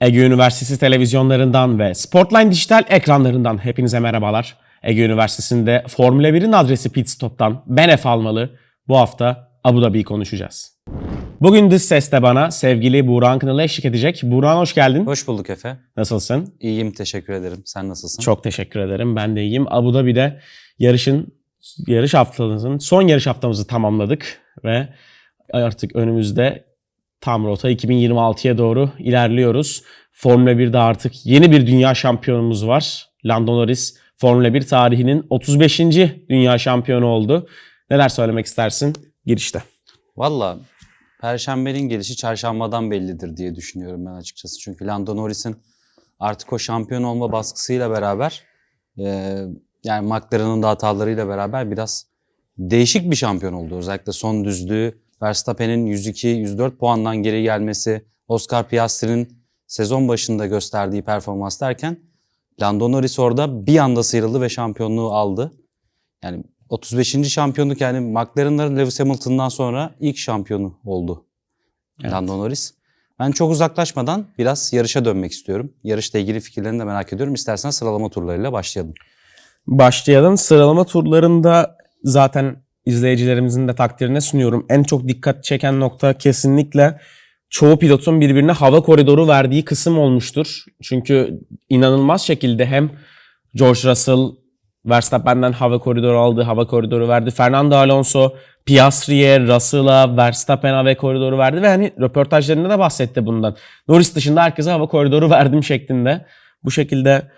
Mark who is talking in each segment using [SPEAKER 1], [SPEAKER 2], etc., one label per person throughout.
[SPEAKER 1] Ege Üniversitesi televizyonlarından ve Sportline dijital ekranlarından hepinize merhabalar. Ege Üniversitesi'nde Formula 1'in adresi Pit Stop'tan ben Efe Almalı. Bu hafta Abu Dhabi'yi konuşacağız. Bugün dış seste bana sevgili Buğra Kınalı eşlik edecek. Buğra hoş geldin.
[SPEAKER 2] Hoş bulduk Efe.
[SPEAKER 1] Nasılsın?
[SPEAKER 2] İyiyim teşekkür ederim. Sen nasılsın?
[SPEAKER 1] Çok teşekkür ederim. Ben de iyiyim. Abu Dhabi'de yarışın yarış haftamızın son yarış haftamızı tamamladık ve artık önümüzde tam rota 2026'ya doğru ilerliyoruz. Formula 1'de artık yeni bir dünya şampiyonumuz var. Lando Norris Formula 1 tarihinin 35. dünya şampiyonu oldu. Neler söylemek istersin girişte?
[SPEAKER 2] Valla Perşembenin gelişi çarşambadan bellidir diye düşünüyorum ben açıkçası. Çünkü Lando Norris'in artık o şampiyon olma baskısıyla beraber e, yani McLaren'ın da hatalarıyla beraber biraz değişik bir şampiyon oldu. Özellikle son düzlüğü Verstappen'in 102-104 puandan geri gelmesi, Oscar Piastri'nin sezon başında gösterdiği performans derken Lando Norris orada bir anda sıyrıldı ve şampiyonluğu aldı. Yani 35. şampiyonluk yani McLaren'ların Lewis Hamilton'dan sonra ilk şampiyonu oldu
[SPEAKER 1] Evet.
[SPEAKER 2] Lando Norris. Ben çok uzaklaşmadan biraz yarışa dönmek istiyorum. Yarışla ilgili fikirlerini de merak ediyorum. İstersen sıralama turlarıyla başlayalım.
[SPEAKER 1] Başlayalım. Sıralama turlarında zaten izleyicilerimizin de takdirine sunuyorum. En çok dikkat çeken nokta kesinlikle çoğu pilotun birbirine hava koridoru verdiği kısım olmuştur. Çünkü inanılmaz şekilde hem George Russell Verstappen'den hava koridoru aldı, hava koridoru verdi. Fernando Alonso Piastri'ye, Russell'a, Verstappen'e hava koridoru verdi ve hani röportajlarında da bahsetti bundan. Norris dışında herkese hava koridoru verdim şeklinde. Bu şekilde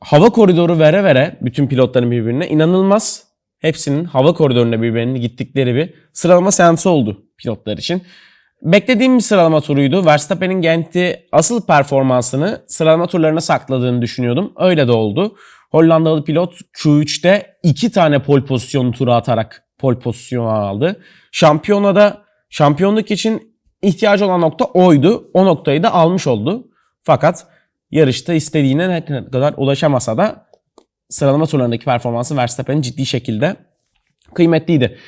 [SPEAKER 1] hava koridoru vere vere bütün pilotların birbirine inanılmaz hepsinin hava koridoruna birbirine gittikleri bir sıralama seansı oldu pilotlar için. Beklediğim bir sıralama turuydu. Verstappen'in Gent'i asıl performansını sıralama turlarına sakladığını düşünüyordum. Öyle de oldu. Hollandalı pilot Q3'te iki tane pol pozisyonu turu atarak pol pozisyonu aldı. Şampiyonada şampiyonluk için ihtiyacı olan nokta oydu. O noktayı da almış oldu. Fakat yarışta istediğine ne kadar ulaşamasa da sıralama turlarındaki performansı Verstappen'in ciddi şekilde kıymetliydi.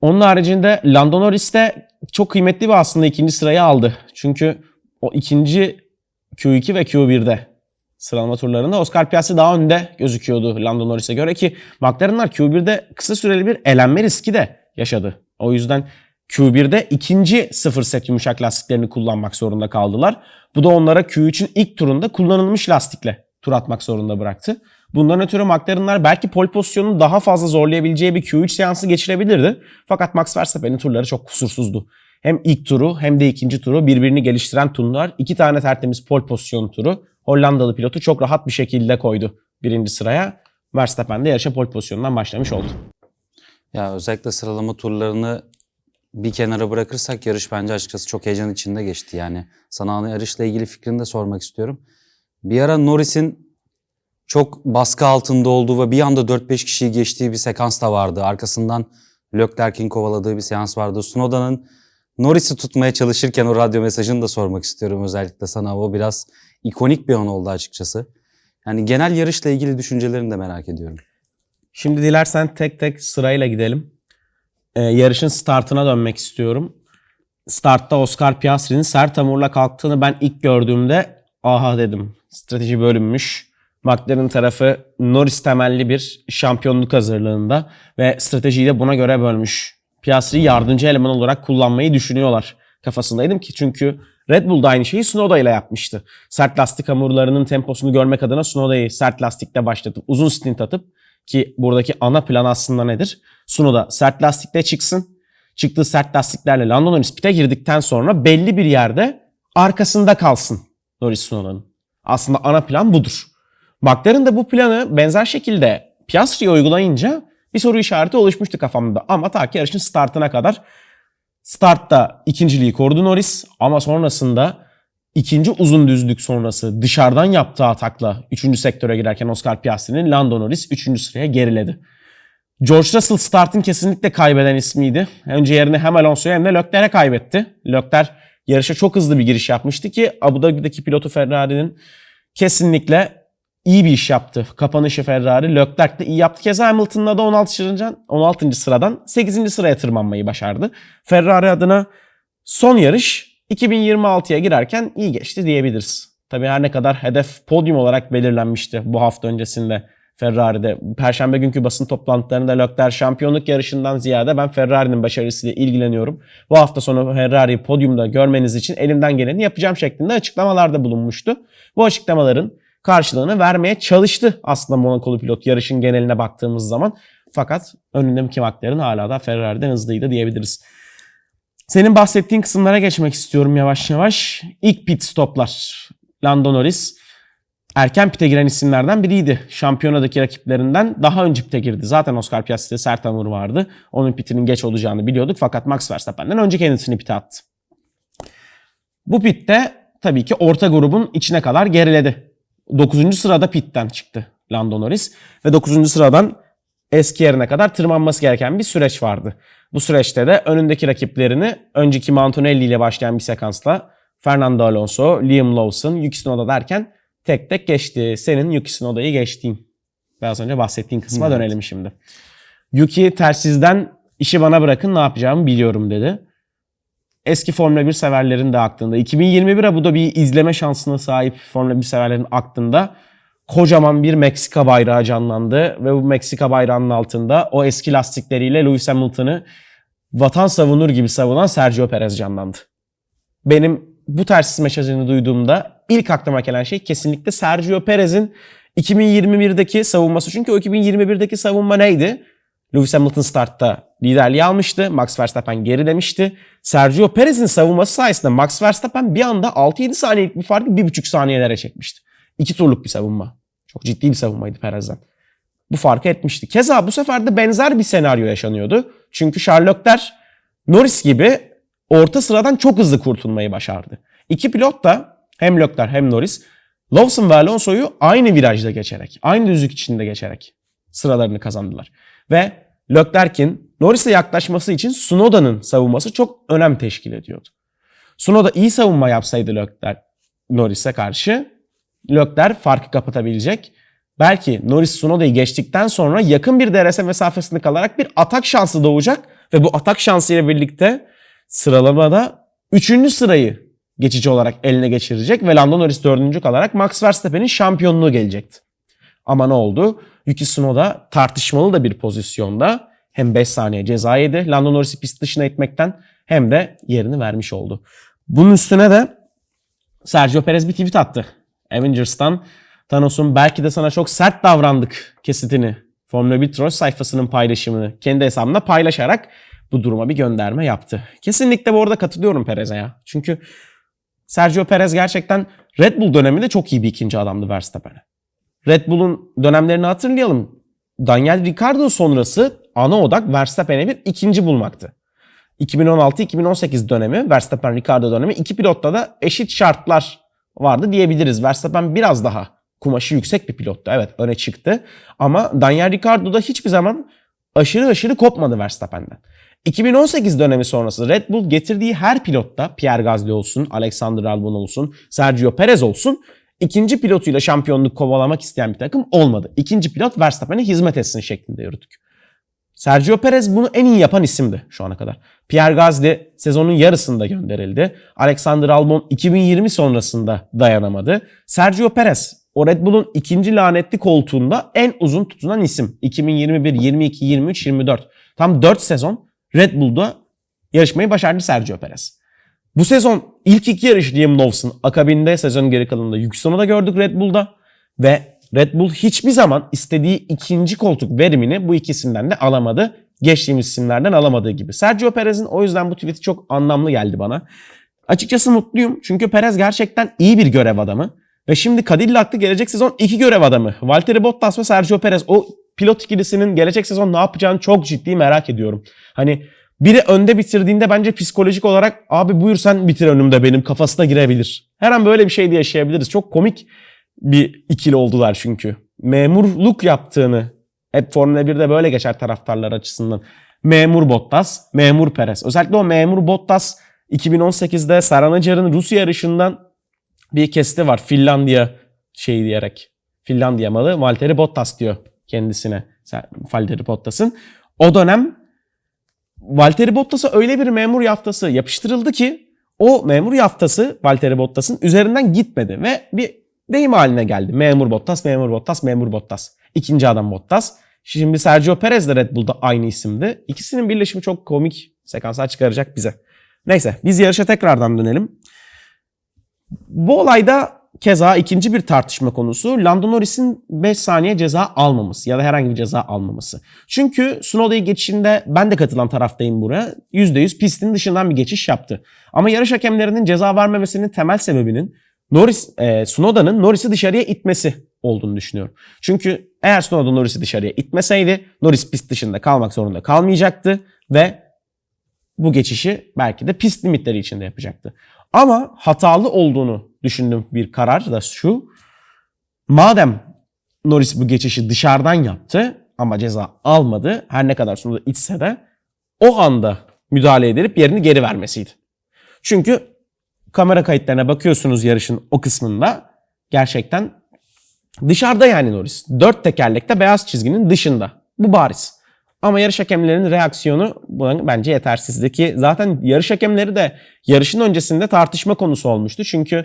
[SPEAKER 1] Onun haricinde Lando Norris de çok kıymetli bir aslında ikinci sırayı aldı. Çünkü o ikinci Q2 ve Q1'de sıralama turlarında Oscar Piastri daha önde gözüküyordu Lando Norris'e göre ki McLaren'lar Q1'de kısa süreli bir elenme riski de yaşadı. O yüzden Q1'de ikinci sıfır set yumuşak lastiklerini kullanmak zorunda kaldılar. Bu da onlara Q3'ün ilk turunda kullanılmış lastikle tur atmak zorunda bıraktı. Bundan ötürü McLaren'lar belki pole pozisyonunu daha fazla zorlayabileceği bir Q3 seansı geçirebilirdi. Fakat Max Verstappen'in turları çok kusursuzdu. Hem ilk turu hem de ikinci turu birbirini geliştiren turlar. iki tane tertemiz pole pozisyonu turu. Hollandalı pilotu çok rahat bir şekilde koydu birinci sıraya. Verstappen de yarışa pole pozisyonundan başlamış oldu.
[SPEAKER 2] Ya özellikle sıralama turlarını bir kenara bırakırsak yarış bence açıkçası çok heyecan içinde geçti yani. Sana yarışla ilgili fikrini de sormak istiyorum. Bir ara Norris'in çok baskı altında olduğu ve bir anda 4-5 kişiyi geçtiği bir sekans da vardı. Arkasından Leclerc'in kovaladığı bir seans vardı. Snowda'nın Norris'i tutmaya çalışırken o radyo mesajını da sormak istiyorum özellikle sana. O biraz ikonik bir an oldu açıkçası. Yani genel yarışla ilgili düşüncelerini de merak ediyorum.
[SPEAKER 1] Şimdi dilersen tek tek sırayla gidelim. Ee, yarışın startına dönmek istiyorum. Startta Oscar Piastri'nin sert hamurla kalktığını ben ilk gördüğümde aha dedim. Strateji bölünmüş. McLaren tarafı Norris temelli bir şampiyonluk hazırlığında ve stratejiyi de buna göre bölmüş. Piastri'yi yardımcı eleman olarak kullanmayı düşünüyorlar kafasındaydım ki çünkü Red Bull da aynı şeyi Snowda ile yapmıştı. Sert lastik hamurlarının temposunu görmek adına Snowda'yı sert lastikle başlatıp uzun stint atıp ki buradaki ana plan aslında nedir? Sunoda sert lastikle çıksın. Çıktığı sert lastiklerle Lando Norris pite girdikten sonra belli bir yerde arkasında kalsın Norris Sunoda'nın. Aslında ana plan budur. McLaren de bu planı benzer şekilde Piastri'ye uygulayınca bir soru işareti oluşmuştu kafamda. Ama ta ki yarışın startına kadar startta ikinciliği korudu Norris ama sonrasında ikinci uzun düzlük sonrası dışarıdan yaptığı atakla 3. sektöre girerken Oscar Piastri'nin Lando Norris 3. sıraya geriledi. George Russell startın kesinlikle kaybeden ismiydi. Önce yerini hem Alonso'ya hem de Leclerc'e kaybetti. Leclerc yarışa çok hızlı bir giriş yapmıştı ki Abu Dhabi'deki pilotu Ferrari'nin kesinlikle iyi bir iş yaptı. Kapanışı Ferrari. Leclerc de iyi yaptı. Keza Hamilton'la da 16. sıradan, 16. sıradan 8. sıraya tırmanmayı başardı. Ferrari adına son yarış 2026'ya girerken iyi geçti diyebiliriz. Tabii her ne kadar hedef podyum olarak belirlenmişti bu hafta öncesinde Ferrari'de. Perşembe günkü basın toplantılarında Leclerc şampiyonluk yarışından ziyade ben Ferrari'nin başarısıyla ilgileniyorum. Bu hafta sonu Ferrari'yi podyumda görmeniz için elimden geleni yapacağım şeklinde açıklamalarda bulunmuştu. Bu açıklamaların karşılığını vermeye çalıştı aslında Monakolu pilot yarışın geneline baktığımız zaman. Fakat önündeki McLaren hala da Ferrari'den hızlıydı diyebiliriz. Senin bahsettiğin kısımlara geçmek istiyorum yavaş yavaş. İlk pit stoplar. Lando Norris erken pite giren isimlerden biriydi. Şampiyonadaki rakiplerinden daha önce pite girdi. Zaten Oscar Piastri'de sert hamur vardı. Onun pitinin geç olacağını biliyorduk. Fakat Max Verstappen'den önce kendisini pite attı. Bu pitte tabii ki orta grubun içine kadar geriledi. 9. sırada pitten çıktı Lando Norris. Ve 9. sıradan eski yerine kadar tırmanması gereken bir süreç vardı. Bu süreçte de önündeki rakiplerini önceki Mantonelli ile başlayan bir sekansla Fernando Alonso, Liam Lawson, Yuki Tsunoda derken tek tek geçti. Senin Yuki Tsunoda'yı geçtiğin. Biraz önce bahsettiğin kısma
[SPEAKER 2] Evet.
[SPEAKER 1] dönelim şimdi. Yuki tersizden işi bana bırakın ne yapacağımı biliyorum dedi. Eski Formula 1 severlerin de aklında. 2021 Abu Dhabi izleme şansına sahip Formula 1 severlerin aklında kocaman bir Meksika bayrağı canlandı ve bu Meksika bayrağının altında o eski lastikleriyle Lewis Hamilton'ı vatan savunur gibi savunan Sergio Perez canlandı. Benim bu tersiz mesajını duyduğumda ilk aklıma gelen şey kesinlikle Sergio Perez'in 2021'deki savunması. Çünkü o 2021'deki savunma neydi? Lewis Hamilton startta liderliği almıştı. Max Verstappen gerilemişti. Sergio Perez'in savunması sayesinde Max Verstappen bir anda 6-7 saniyelik bir farkı 1,5 saniyelere çekmişti. İki turluk bir savunma. Çok ciddi bir savunmaydı Perez'den. Bu farkı etmişti. Keza bu sefer de benzer bir senaryo yaşanıyordu. Çünkü Charles Leclerc Norris gibi orta sıradan çok hızlı kurtulmayı başardı. İki pilot da hem Leclerc hem Norris Lawson ve Alonso'yu aynı virajda geçerek, aynı düzlük içinde geçerek sıralarını kazandılar. Ve Leclerc'in Norris'e yaklaşması için Tsunoda'nın savunması çok önem teşkil ediyordu. Tsunoda iyi savunma yapsaydı Leclerc Norris'e karşı Leclerc farkı kapatabilecek. Belki Norris Tsunoda'yı geçtikten sonra yakın bir DRS mesafesinde kalarak bir atak şansı doğacak ve bu atak şansı ile birlikte sıralamada 3. sırayı geçici olarak eline geçirecek ve Lando Norris 4. kalarak Max Verstappen'in şampiyonluğu gelecekti. Ama ne oldu? Yuki Tsunoda tartışmalı da bir pozisyonda hem 5 saniye ceza yedi Lando Norris'i pist dışına itmekten hem de yerini vermiş oldu. Bunun üstüne de Sergio Perez bir tweet attı. Avengers'tan Thanos'un belki de sana çok sert davrandık kesitini Formula 1 Troll sayfasının paylaşımını kendi hesabında paylaşarak bu duruma bir gönderme yaptı. Kesinlikle bu arada katılıyorum Perez'e ya. Çünkü Sergio Perez gerçekten Red Bull döneminde çok iyi bir ikinci adamdı Verstappen'e. Red Bull'un dönemlerini hatırlayalım. Daniel Ricciardo sonrası ana odak Verstappen'e bir ikinci bulmaktı. 2016-2018 dönemi, Verstappen Ricciardo dönemi iki pilotta da eşit şartlar vardı diyebiliriz. Verstappen biraz daha kumaşı yüksek bir pilottu. Evet öne çıktı. Ama Daniel Ricciardo da hiçbir zaman aşırı aşırı kopmadı Verstappen'den. 2018 dönemi sonrası Red Bull getirdiği her pilotta Pierre Gasly olsun, Alexander Albon olsun, Sergio Perez olsun ikinci pilotuyla şampiyonluk kovalamak isteyen bir takım olmadı. İkinci pilot Verstappen'e hizmet etsin şeklinde yürüdük. Sergio Perez bunu en iyi yapan isimdi şu ana kadar. Pierre Gasly sezonun yarısında gönderildi. Alexander Albon 2020 sonrasında dayanamadı. Sergio Perez o Red Bull'un ikinci lanetli koltuğunda en uzun tutunan isim. 2021, 22, 23, 24. Tam 4 sezon Red Bull'da yarışmayı başardı Sergio Perez. Bu sezon ilk iki yarış Liam Lawson, akabinde sezonun geri kalanında Yüksel'ı da gördük Red Bull'da. Ve Red Bull hiçbir zaman istediği ikinci koltuk verimini bu iki isimden de alamadı. Geçtiğimiz isimlerden alamadığı gibi. Sergio Perez'in o yüzden bu tweet'i çok anlamlı geldi bana. Açıkçası mutluyum çünkü Perez gerçekten iyi bir görev adamı. Ve şimdi Cadillac'ta gelecek sezon iki görev adamı. Valtteri Bottas ve Sergio Perez. O pilot ikilisinin gelecek sezon ne yapacağını çok ciddi merak ediyorum. Hani biri önde bitirdiğinde bence psikolojik olarak abi buyur sen bitir önümde benim kafasına girebilir. Her an böyle bir şey de yaşayabiliriz. Çok komik bir ikili oldular çünkü. Memurluk yaptığını hep Formula 1'de böyle geçer taraftarlar açısından. Memur Bottas, memur Perez. Özellikle o memur Bottas 2018'de Saranacar'ın Rusya yarışından bir kesti var. Finlandiya şey diyerek. Finlandiya malı Valtteri Bottas diyor kendisine. Valtteri Bottas'ın. O dönem Valtteri Bottas'a öyle bir memur yaftası yapıştırıldı ki o memur yaftası Valtteri Bottas'ın üzerinden gitmedi ve bir deyim haline geldi. Memur Bottas, memur Bottas, memur Bottas. İkinci adam Bottas. Şimdi Sergio Perez de Red Bull'da aynı isimdi. İkisinin birleşimi çok komik sekanslar çıkaracak bize. Neyse biz yarışa tekrardan dönelim. Bu olayda keza ikinci bir tartışma konusu Lando Norris'in 5 saniye ceza almaması ya da herhangi bir ceza almaması. Çünkü Snowda'yı geçişinde ben de katılan taraftayım buraya. %100 pistin dışından bir geçiş yaptı. Ama yarış hakemlerinin ceza vermemesinin temel sebebinin Norris, e, Snowda'nın Norris'i dışarıya itmesi olduğunu düşünüyorum. Çünkü eğer Snowda Norris'i dışarıya itmeseydi Norris pist dışında kalmak zorunda kalmayacaktı ve bu geçişi belki de pist limitleri içinde yapacaktı. Ama hatalı olduğunu düşündüğüm bir karar da şu. Madem Norris bu geçişi dışarıdan yaptı ama ceza almadı. Her ne kadar sonunda içse de o anda müdahale edilip yerini geri vermesiydi. Çünkü kamera kayıtlarına bakıyorsunuz yarışın o kısmında gerçekten dışarıda yani Norris. Dört tekerlekte beyaz çizginin dışında. Bu bariz. Ama yarış hakemlerinin reaksiyonu bence yetersizdi ki zaten yarış hakemleri de yarışın öncesinde tartışma konusu olmuştu. Çünkü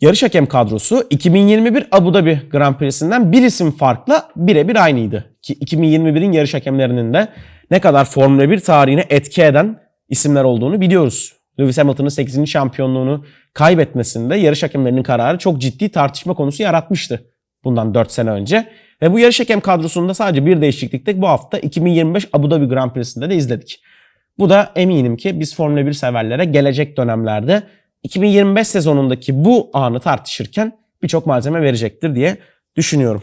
[SPEAKER 1] yarış hakem kadrosu 2021 Abu Dhabi Grand Prix'sinden bir isim farkla birebir aynıydı. Ki 2021'in yarış hakemlerinin de ne kadar Formula 1 tarihine etki eden isimler olduğunu biliyoruz. Lewis Hamilton'ın 8. şampiyonluğunu kaybetmesinde yarış hakemlerinin kararı çok ciddi tartışma konusu yaratmıştı bundan 4 sene önce. Ve bu yarış hakem kadrosunda sadece bir değişiklikte bu hafta 2025 Abu Dhabi Grand Prix'sinde de izledik. Bu da eminim ki biz Formula 1 severlere gelecek dönemlerde 2025 sezonundaki bu anı tartışırken birçok malzeme verecektir diye düşünüyorum.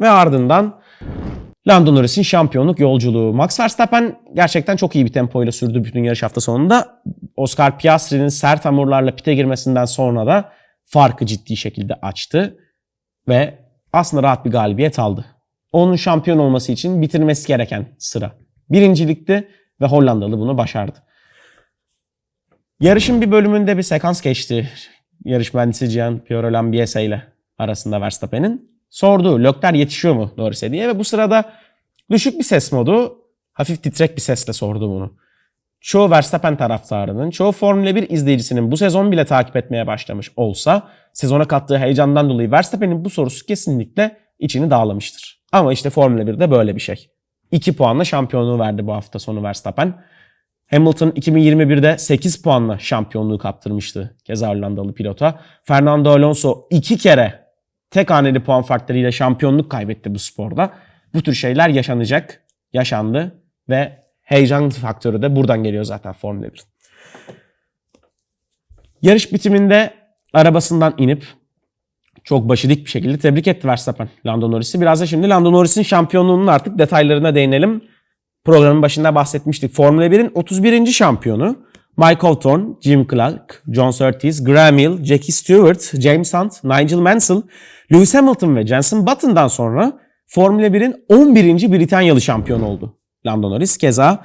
[SPEAKER 1] Ve ardından Lando Norris'in şampiyonluk yolculuğu. Max Verstappen gerçekten çok iyi bir tempoyla sürdü bütün yarış hafta sonunda. Oscar Piastri'nin sert hamurlarla pite girmesinden sonra da farkı ciddi şekilde açtı ve aslında rahat bir galibiyet aldı. Onun şampiyon olması için bitirmesi gereken sıra. Birincilikti ve Hollandalı bunu başardı. Yarışın bir bölümünde bir sekans geçti. Yarış mühendisi Gian Piero Lambiese ile arasında Verstappen'in. Sordu Lökler yetişiyor mu Norris'e diye ve bu sırada düşük bir ses modu hafif titrek bir sesle sordu bunu. Çoğu Verstappen taraftarının, çoğu Formula 1 izleyicisinin bu sezon bile takip etmeye başlamış olsa sezona kattığı heyecandan dolayı Verstappen'in bu sorusu kesinlikle içini dağlamıştır. Ama işte Formula 1'de böyle bir şey. 2 puanla şampiyonluğu verdi bu hafta sonu Verstappen. Hamilton 2021'de 8 puanla şampiyonluğu kaptırmıştı keza Hollandalı pilota. Fernando Alonso 2 kere tek haneli puan farklarıyla şampiyonluk kaybetti bu sporda. Bu tür şeyler yaşanacak, yaşandı ve heyecan faktörü de buradan geliyor zaten Formula 1. Yarış bitiminde arabasından inip çok başı dik bir şekilde tebrik etti Verstappen Lando Norris'i. Biraz da şimdi Lando Norris'in şampiyonluğunun artık detaylarına değinelim. Programın başında bahsetmiştik. Formula 1'in 31. şampiyonu Michael Thorne, Jim Clark, John Surtees, Graham Hill, Jackie Stewart, James Hunt, Nigel Mansell, Lewis Hamilton ve Jenson Button'dan sonra Formula 1'in 11. Britanyalı şampiyonu oldu. Lando Norris keza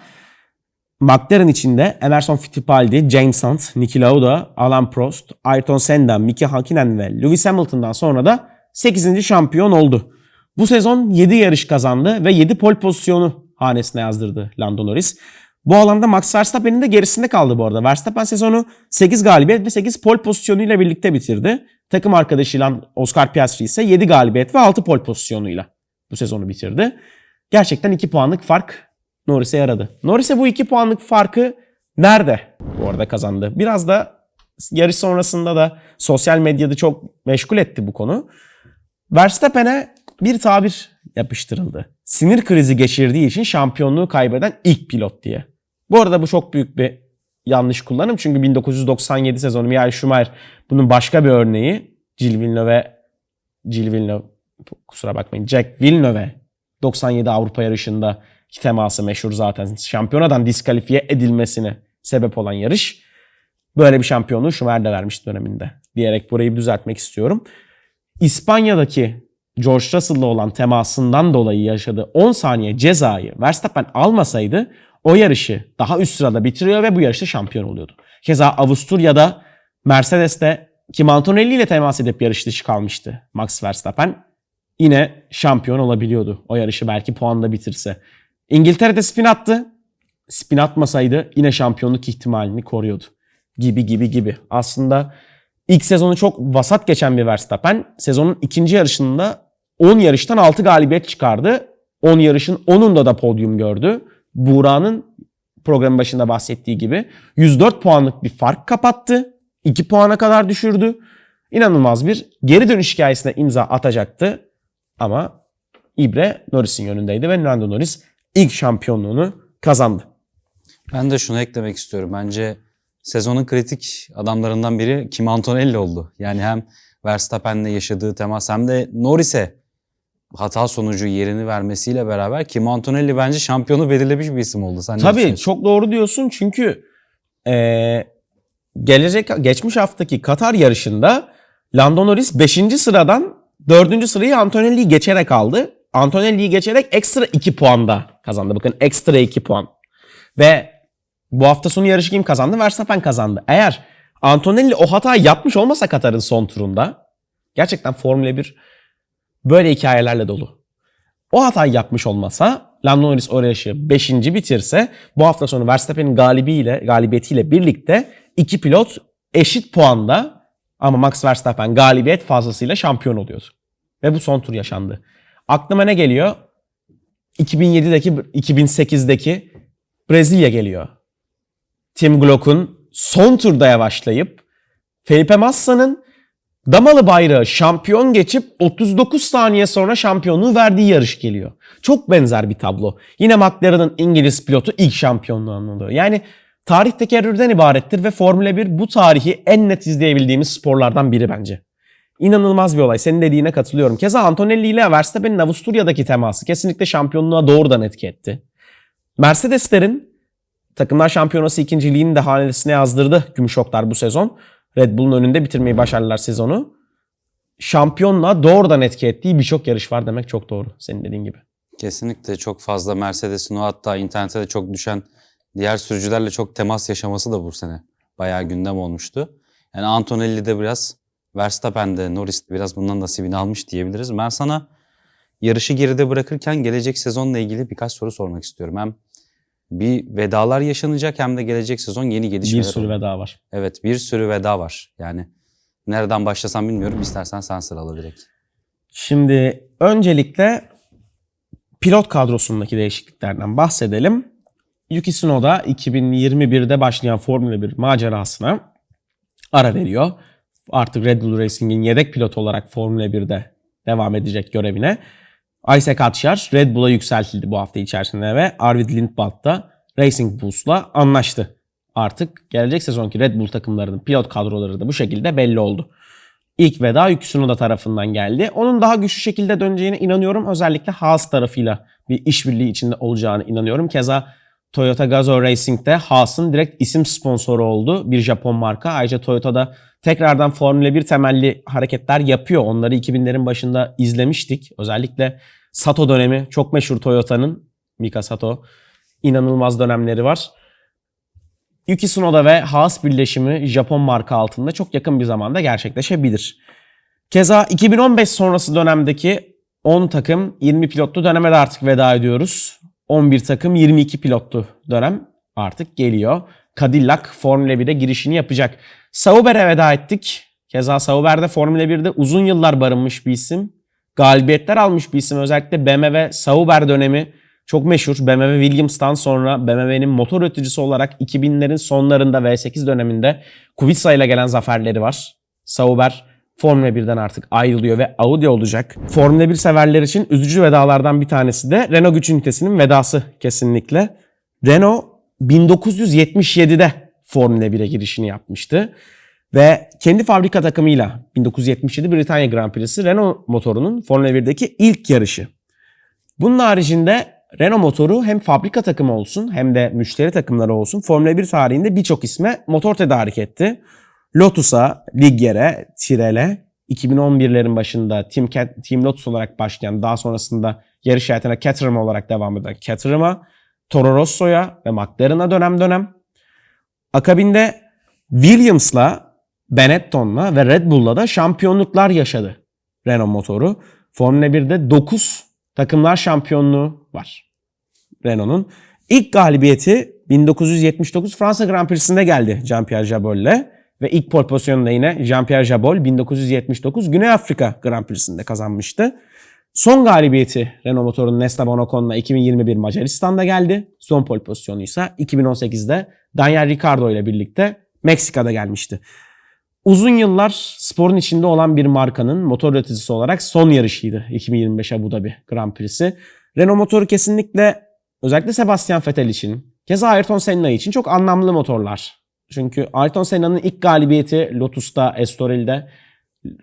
[SPEAKER 1] McLaren içinde Emerson Fittipaldi, James Hunt, Niki Lauda, Alan Prost, Ayrton Senna, Miki Hakkinen ve Lewis Hamilton'dan sonra da 8. şampiyon oldu. Bu sezon 7 yarış kazandı ve 7 pol pozisyonu hanesine yazdırdı Lando Norris. Bu alanda Max Verstappen'in de gerisinde kaldı bu arada. Verstappen sezonu 8 galibiyet ve 8 pol pozisyonuyla birlikte bitirdi. Takım arkadaşıyla Oscar Piastri ise 7 galibiyet ve 6 pol pozisyonuyla bu sezonu bitirdi. Gerçekten 2 puanlık fark Norris'e yaradı. Norris'e bu 2 puanlık farkı nerede bu arada kazandı? Biraz da yarış sonrasında da sosyal medyada çok meşgul etti bu konu. Verstappen'e bir tabir yapıştırıldı. Sinir krizi geçirdiği için şampiyonluğu kaybeden ilk pilot diye. Bu arada bu çok büyük bir yanlış kullanım. Çünkü 1997 sezonu Michael Schumacher bunun başka bir örneği. Gilles Villeneuve, Gilles Villeneuve kusura bakmayın Jack Villeneuve 97 Avrupa yarışında teması meşhur zaten. Şampiyonadan diskalifiye edilmesine sebep olan yarış. Böyle bir şampiyonluğu Schumacher de vermiş döneminde. Diyerek burayı düzeltmek istiyorum. İspanya'daki George Russell'la olan temasından dolayı yaşadığı 10 saniye cezayı Verstappen almasaydı o yarışı daha üst sırada bitiriyor ve bu yarışta şampiyon oluyordu. Keza Avusturya'da Mercedes'te Kim Antonelli ile temas edip yarış dışı kalmıştı Max Verstappen. Yine şampiyon olabiliyordu o yarışı belki puanla bitirse. İngiltere'de spin attı. Spin atmasaydı yine şampiyonluk ihtimalini koruyordu. gibi gibi gibi. Aslında ilk sezonu çok vasat geçen bir Verstappen sezonun ikinci yarışında 10 yarıştan 6 galibiyet çıkardı. 10 yarışın 10'unda da podyum gördü. Buğra'nın programın başında bahsettiği gibi 104 puanlık bir fark kapattı. 2 puana kadar düşürdü. İnanılmaz bir geri dönüş hikayesine imza atacaktı. Ama İbre Norris'in yönündeydi ve Lando Norris ilk şampiyonluğunu kazandı.
[SPEAKER 2] Ben de şunu eklemek istiyorum. Bence sezonun kritik adamlarından biri Kim Antonelli oldu. Yani hem Verstappen'le yaşadığı temas hem de Norris'e hata sonucu yerini vermesiyle beraber Kim Antonelli bence şampiyonu belirlemiş bir isim oldu. Sen
[SPEAKER 1] Tabii çok doğru diyorsun çünkü eee, gelecek geçmiş haftaki Katar yarışında Lando Norris 5. sıradan 4. sırayı Antonelli'yi geçerek aldı. Antonelli'yi geçerek ekstra 2 puanda kazandı. Bakın ekstra 2 puan. Ve bu hafta sonu yarışı kim kazandı? Verstappen kazandı. Eğer Antonelli o hatayı yapmış olmasa Katar'ın son turunda gerçekten Formula 1 böyle hikayelerle dolu. O hatayı yapmış olmasa Lando Norris o yarışı 5. bitirse bu hafta sonu Verstappen'in galibiyle, galibiyetiyle birlikte iki pilot eşit puanda ama Max Verstappen galibiyet fazlasıyla şampiyon oluyordu. Ve bu son tur yaşandı. Aklıma ne geliyor? 2007'deki, 2008'deki Brezilya geliyor. Tim Glock'un son turda yavaşlayıp Felipe Massa'nın Damalı bayrağı şampiyon geçip 39 saniye sonra şampiyonluğu verdiği yarış geliyor. Çok benzer bir tablo. Yine McLaren'ın İngiliz pilotu ilk şampiyonluğunu alıyor. Yani tarih tekerrürden ibarettir ve Formula 1 bu tarihi en net izleyebildiğimiz sporlardan biri bence. İnanılmaz bir olay. Senin dediğine katılıyorum. Keza Antonelli ile Verstappen'in Avusturya'daki teması kesinlikle şampiyonluğa doğrudan etki etti. Mercedeslerin takımlar şampiyonası ikinciliğini de hanesine yazdırdı Gümüşoklar bu sezon. Red Bull'un önünde bitirmeyi başardılar sezonu. Şampiyonluğa doğrudan etki ettiği birçok yarış var demek çok doğru senin dediğin gibi.
[SPEAKER 2] Kesinlikle çok fazla Mercedes'in o hatta internette de çok düşen diğer sürücülerle çok temas yaşaması da bu sene bayağı gündem olmuştu. Yani Antonelli de biraz Verstappen de Norris de biraz bundan nasibini almış diyebiliriz. Ben sana yarışı geride bırakırken gelecek sezonla ilgili birkaç soru sormak istiyorum. Hem bir vedalar yaşanacak hem de gelecek sezon yeni
[SPEAKER 1] Bir
[SPEAKER 2] gelişmeler
[SPEAKER 1] sürü
[SPEAKER 2] olacak.
[SPEAKER 1] veda var.
[SPEAKER 2] Evet bir sürü veda var. Yani nereden başlasam bilmiyorum. İstersen sen sırala direkt.
[SPEAKER 1] Şimdi öncelikle pilot kadrosundaki değişikliklerden bahsedelim. Yuki Tsunoda 2021'de başlayan Formula 1 macerasına ara veriyor. Artık Red Bull Racing'in yedek pilot olarak Formula 1'de devam edecek görevine. Isaac Atşar Red Bull'a yükseltildi bu hafta içerisinde ve Arvid Lindblad da Racing Bulls'la anlaştı. Artık gelecek sezonki Red Bull takımlarının pilot kadroları da bu şekilde belli oldu. İlk veda Yuki Tsunoda tarafından geldi. Onun daha güçlü şekilde döneceğine inanıyorum. Özellikle Haas tarafıyla bir işbirliği içinde olacağını inanıyorum. Keza Toyota Gazoo Racing'de Haas'ın direkt isim sponsoru oldu. Bir Japon marka. Ayrıca Toyota'da tekrardan Formula 1 temelli hareketler yapıyor. Onları 2000'lerin başında izlemiştik. Özellikle Sato dönemi çok meşhur Toyota'nın. Mika Sato. inanılmaz dönemleri var. Yuki Tsunoda ve Haas birleşimi Japon marka altında çok yakın bir zamanda gerçekleşebilir. Keza 2015 sonrası dönemdeki 10 takım 20 pilotlu döneme de artık veda ediyoruz. 11 takım 22 pilotlu dönem artık geliyor. Cadillac Formula 1'e girişini yapacak. Sauber'e veda ettik. Keza Sauber de Formula 1'de uzun yıllar barınmış bir isim. Galibiyetler almış bir isim. Özellikle BMW Sauber dönemi çok meşhur. BMW Williams'tan sonra BMW'nin motor üreticisi olarak 2000'lerin sonlarında V8 döneminde Kubica ile gelen zaferleri var. Sauber Formula 1'den artık ayrılıyor ve Audi olacak. Formula 1 severler için üzücü vedalardan bir tanesi de Renault güç ünitesinin vedası kesinlikle. Renault 1977'de Formula 1'e girişini yapmıştı. Ve kendi fabrika takımıyla 1977 Britanya Grand Prix'si Renault motorunun Formula 1'deki ilk yarışı. Bunun haricinde Renault motoru hem fabrika takımı olsun hem de müşteri takımları olsun Formula 1 tarihinde birçok isme motor tedarik etti. Lotus'a, Liggier'e, Tyrrell'e 2011'lerin başında Team, Cat- Team Lotus olarak başlayan daha sonrasında yarış hayatına Caterham olarak devam eden Caterham'a, Toro Rosso'ya ve McLaren'a dönem dönem. Akabinde Williams'la, Benetton'la ve Red Bull'la da şampiyonluklar yaşadı Renault motoru. Formula 1'de 9 takımlar şampiyonluğu var Renault'un. İlk galibiyeti 1979 Fransa Grand Prix'sinde geldi Jean-Pierre Jabol'le. Ve ilk pole pozisyonunu yine Jean-Pierre Jabol 1979 Güney Afrika Grand Prix'sinde kazanmıştı. Son galibiyeti Renault motorunun Esteban Ocon'la 2021 Macaristan'da geldi. Son pole pozisyonu ise 2018'de Daniel Ricciardo ile birlikte Meksika'da gelmişti. Uzun yıllar sporun içinde olan bir markanın motor üreticisi olarak son yarışıydı 2025 Abu Dhabi Grand Prix'si. Renault motoru kesinlikle özellikle Sebastian Vettel için, keza Ayrton Senna için çok anlamlı motorlar. Çünkü Ayrton Senna'nın ilk galibiyeti Lotus'ta, Estoril'de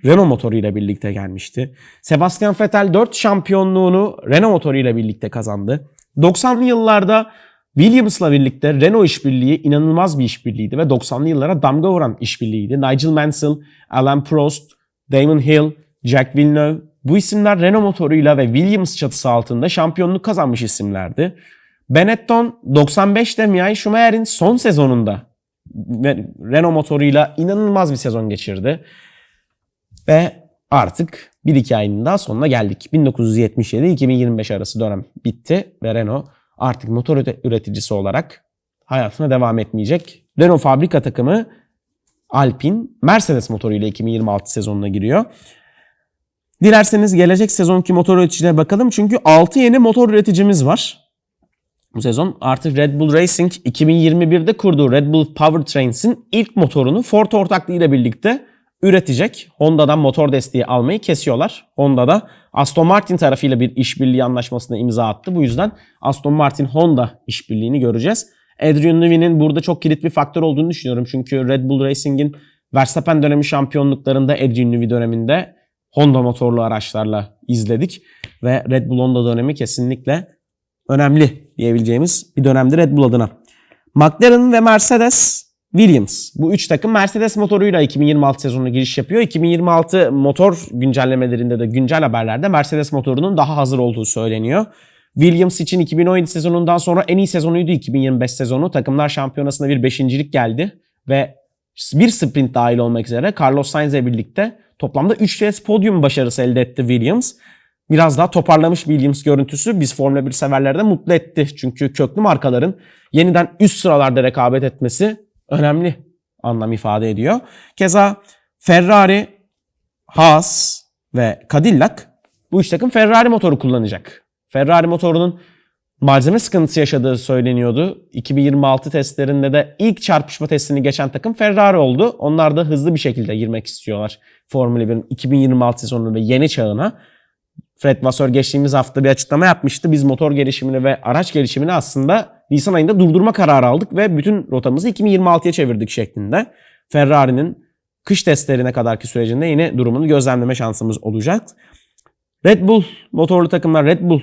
[SPEAKER 1] Renault motoruyla birlikte gelmişti. Sebastian Vettel 4 şampiyonluğunu Renault motoruyla birlikte kazandı. 90'lı yıllarda Williams'la birlikte Renault işbirliği inanılmaz bir işbirliğiydi ve 90'lı yıllara damga vuran işbirliğiydi. Nigel Mansell, Alan Prost, Damon Hill, Jack Villeneuve bu isimler Renault motoruyla ve Williams çatısı altında şampiyonluk kazanmış isimlerdi. Benetton 95'te Michael Schumacher'in son sezonunda Renault motoruyla inanılmaz bir sezon geçirdi. Ve artık bir hikayenin daha sonuna geldik. 1977-2025 arası dönem bitti ve Renault artık motor üre- üreticisi olarak hayatına devam etmeyecek. Renault fabrika takımı Alpine Mercedes motoruyla 2026 sezonuna giriyor. Dilerseniz gelecek sezonki motor üreticilerine bakalım. Çünkü 6 yeni motor üreticimiz var. Bu sezon artık Red Bull Racing 2021'de kurduğu Red Bull Powertrains'in ilk motorunu Ford ortaklığıyla birlikte üretecek. Honda'dan motor desteği almayı kesiyorlar. Honda da Aston Martin tarafıyla bir işbirliği anlaşmasına imza attı. Bu yüzden Aston Martin Honda işbirliğini göreceğiz. Adrian Newey'nin burada çok kilit bir faktör olduğunu düşünüyorum. Çünkü Red Bull Racing'in Verstappen dönemi şampiyonluklarında Adrian Newey döneminde Honda motorlu araçlarla izledik. Ve Red Bull Honda dönemi kesinlikle önemli diyebileceğimiz bir dönemdi Red Bull adına. McLaren ve Mercedes Williams. Bu üç takım Mercedes motoruyla 2026 sezonuna giriş yapıyor. 2026 motor güncellemelerinde de güncel haberlerde Mercedes motorunun daha hazır olduğu söyleniyor. Williams için 2017 sezonundan sonra en iyi sezonuydu 2025 sezonu. Takımlar şampiyonasında bir beşincilik geldi ve bir sprint dahil olmak üzere Carlos Sainz'le birlikte toplamda 3 kez podyum başarısı elde etti Williams. Biraz daha toparlamış Williams görüntüsü biz Formula 1 severleri de mutlu etti. Çünkü köklü markaların yeniden üst sıralarda rekabet etmesi önemli anlam ifade ediyor. Keza Ferrari, Haas ve Cadillac bu üç takım Ferrari motoru kullanacak. Ferrari motorunun malzeme sıkıntısı yaşadığı söyleniyordu. 2026 testlerinde de ilk çarpışma testini geçen takım Ferrari oldu. Onlar da hızlı bir şekilde girmek istiyorlar Formula 1'in 2026 sezonuna ve yeni çağına. Fred Vasseur geçtiğimiz hafta bir açıklama yapmıştı. Biz motor gelişimini ve araç gelişimini aslında Nisan ayında durdurma kararı aldık ve bütün rotamızı 2026'ya çevirdik şeklinde. Ferrari'nin kış testlerine kadarki sürecinde yine durumunu gözlemleme şansımız olacak. Red Bull motorlu takımlar, Red Bull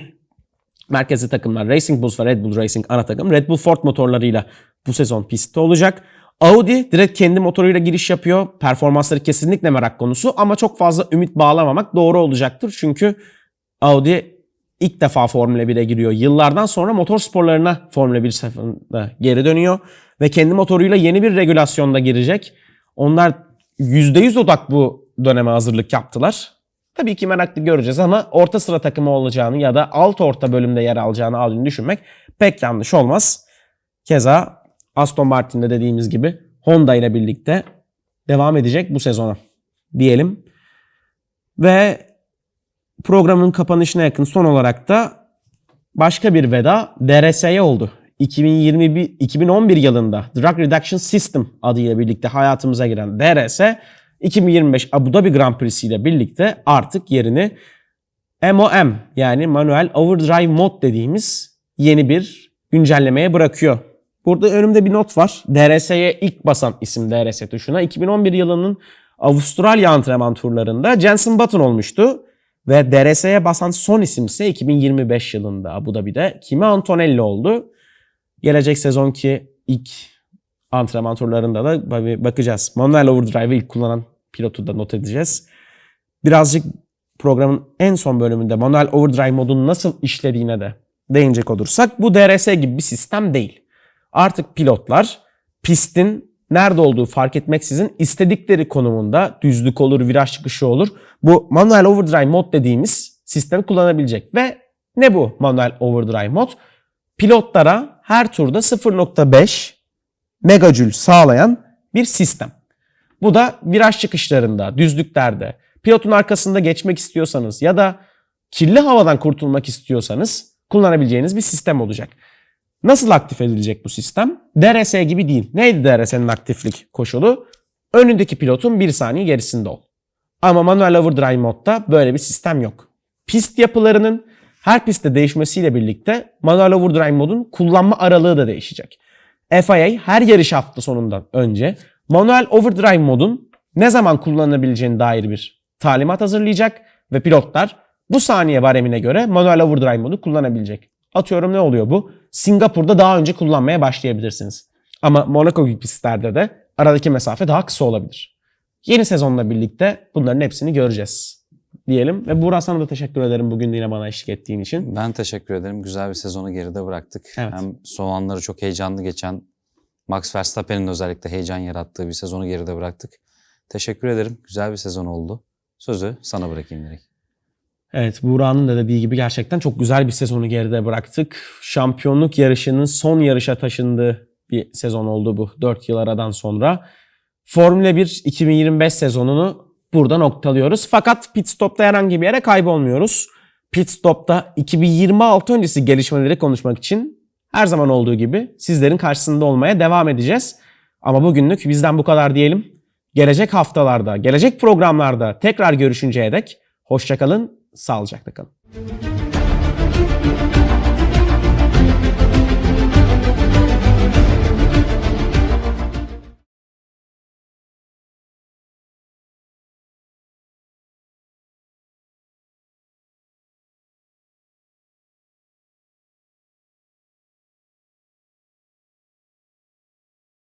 [SPEAKER 1] merkezi takımlar, Racing Bulls ve Red Bull Racing ana takım Red Bull Ford motorlarıyla bu sezon pistte olacak. Audi direkt kendi motoruyla giriş yapıyor. Performansları kesinlikle merak konusu ama çok fazla ümit bağlamamak doğru olacaktır. Çünkü Audi ilk defa Formula 1'e giriyor. Yıllardan sonra motor sporlarına Formula 1 safında geri dönüyor. Ve kendi motoruyla yeni bir regülasyonda girecek. Onlar %100 odak bu döneme hazırlık yaptılar. Tabii ki meraklı göreceğiz ama orta sıra takımı olacağını ya da alt orta bölümde yer alacağını Audi'nin düşünmek pek yanlış olmaz. Keza Aston Martin'de dediğimiz gibi Honda ile birlikte devam edecek bu sezona diyelim. Ve programın kapanışına yakın son olarak da başka bir veda DRS'ye oldu. 2021 2011 yılında Drug Reduction System adıyla birlikte hayatımıza giren DRS 2025 Abu Dhabi Grand Prix'si ile birlikte artık yerini MOM yani Manuel Overdrive Mode dediğimiz yeni bir güncellemeye bırakıyor. Burada önümde bir not var. DRS'ye ilk basan isim DRS tuşuna 2011 yılının Avustralya antrenman turlarında Jenson Button olmuştu. Ve DRS'ye basan son isim ise 2025 yılında Abu Dhabi'de Kimi Antonelli oldu. Gelecek sezonki ilk antrenman turlarında da bakacağız. Manuel Overdrive'ı ilk kullanan pilotu da not edeceğiz. Birazcık programın en son bölümünde Manuel Overdrive modunun nasıl işlediğine de değinecek olursak bu DRS gibi bir sistem değil. Artık pilotlar pistin nerede olduğu fark etmeksizin istedikleri konumunda düzlük olur, viraj çıkışı olur. Bu manuel overdrive mod dediğimiz sistemi kullanabilecek. Ve ne bu manuel overdrive mod? pilotlara her turda 0.5 megajül sağlayan bir sistem. Bu da viraj çıkışlarında, düzlüklerde, pilotun arkasında geçmek istiyorsanız ya da kirli havadan kurtulmak istiyorsanız kullanabileceğiniz bir sistem olacak. Nasıl aktif edilecek bu sistem? DRS gibi değil. Neydi DRS'nin aktiflik koşulu? Önündeki pilotun bir saniye gerisinde ol. Ama manuel overdrive modda böyle bir sistem yok. Pist yapılarının her pistte değişmesiyle birlikte manuel overdrive modun kullanma aralığı da değişecek. FIA her yarış hafta sonundan önce manuel overdrive modun ne zaman kullanılabileceğine dair bir talimat hazırlayacak ve pilotlar bu saniye baremine göre manuel overdrive modu kullanabilecek. Atıyorum ne oluyor bu? Singapur'da daha önce kullanmaya başlayabilirsiniz. Ama Monaco gibi pistlerde de aradaki mesafe daha kısa olabilir. Yeni sezonla birlikte bunların hepsini göreceğiz diyelim. Ve Buğra sana da teşekkür ederim bugün yine bana eşlik ettiğin için.
[SPEAKER 2] Ben teşekkür ederim. Güzel bir sezonu geride bıraktık.
[SPEAKER 1] Evet.
[SPEAKER 2] Hem son anları çok heyecanlı geçen Max Verstappen'in özellikle heyecan yarattığı bir sezonu geride bıraktık. Teşekkür ederim. Güzel bir sezon oldu. Sözü sana bırakayım direkt.
[SPEAKER 1] Evet Buğra'nın da dediği gibi gerçekten çok güzel bir sezonu geride bıraktık. Şampiyonluk yarışının son yarışa taşındığı bir sezon oldu bu 4 yıl aradan sonra. Formula 1 2025 sezonunu burada noktalıyoruz. Fakat pit stop'ta herhangi bir yere kaybolmuyoruz. Pit stop'ta 2026 öncesi gelişmeleri konuşmak için her zaman olduğu gibi sizlerin karşısında olmaya devam edeceğiz. Ama bugünlük bizden bu kadar diyelim. Gelecek haftalarda, gelecek programlarda tekrar görüşünceye dek hoşçakalın, sağlıcakla kalın.